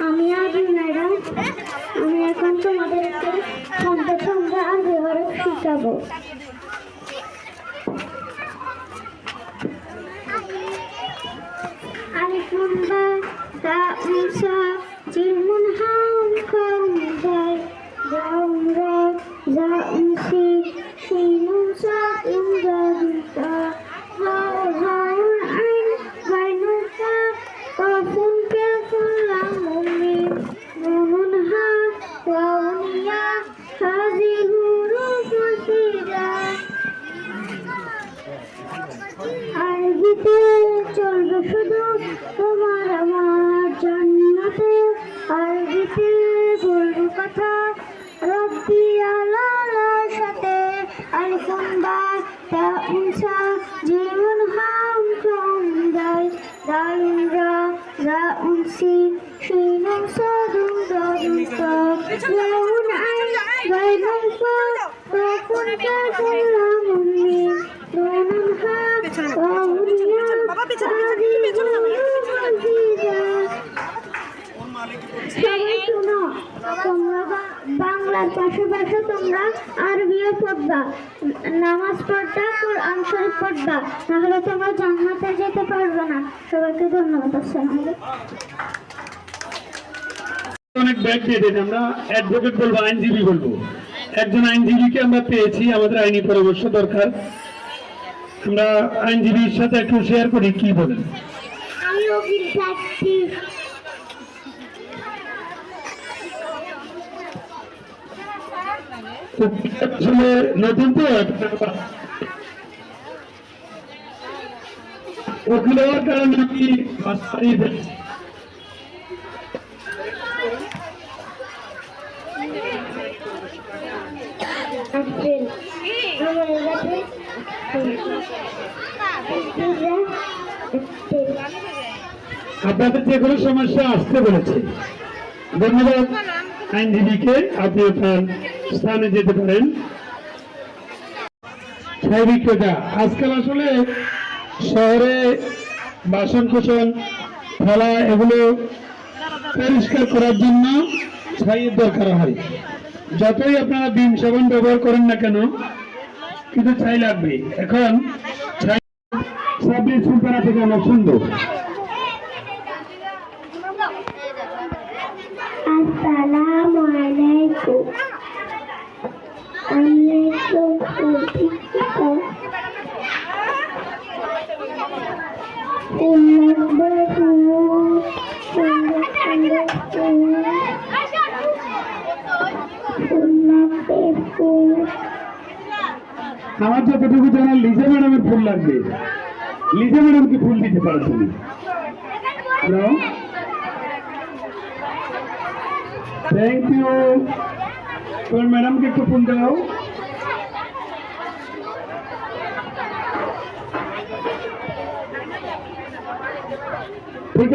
আমি আজ ম্যাডাম আমি এখন তোমাদেরকে ছন্দ ছন্দ আর বিবরণ শিখাবো আলিফুন বা তা উনসা জিলমুন হা আরবিতে চলবে শুধু তোমার আমার জান্নাতে আরবিতে বলব কথা রব্বি আলালার সাথে আলিফুন বা তা উনসা জিমুন হাম কম দাই দালুন রা রা উনসি শিনুন সাদুন দাদুন তা লাউন আইন গাইনুন ফা কাফুন কাফুন লামুন বাংলার পাশাপাশি তোমরা আরবিও পড়বা নামাজ পড়বা কোরআন শরীফ পড়বা নাহলে তোমরা জান্নাতে যেতে পারবে না। সবাইকে ধন্যবাদ আসসালামু আলাইকুম। অনেক ব্যাগ দিয়ে দেন আমরা অ্যাডভোকেট বলব আইনজীবী বলব। একজন আইনজীবীকে আমরা পেয়েছি আমাদের আইনি পরামর্শ দরকার। আমরা আইনজীবীর সাথে একটু শেয়ার করি কি বলেন? আমি নতুন তো আপনাদের যে কোনো সমস্যা আসতে বলেছে। ধন্যবাদ। আইনজীবীকে আপনি আপনার স্থানে যেতে পারেন। কথা আজকাল আসলে শহরে বাসন কোসন থালা এগুলো পরিষ্কার করার জন্য ছাইয়ের দরকার হয়। যতই আপনারা বিম সাবান ব্যবহার করেন না কেন, কিন্তু ছাই লাগবে। এখন ছাই সাবরিন সুলতানা থেকে আমরা শুনব আসসালামু আলাইকুম আমি তো অভিজ্ঞতা সুন্দর ফুল সুন্দর সুন্দর ফুল সুন্দর ফুল আমার যতটুকু জানা, লিজা ম্যাডামের ফুল লাগবে। লিজা ম্যাডামকে ফুল দিতে পারো তুমি। হ্যালো থ্যাংক ইউ তোমার ম্যাডামকে একটু ফুল দাও।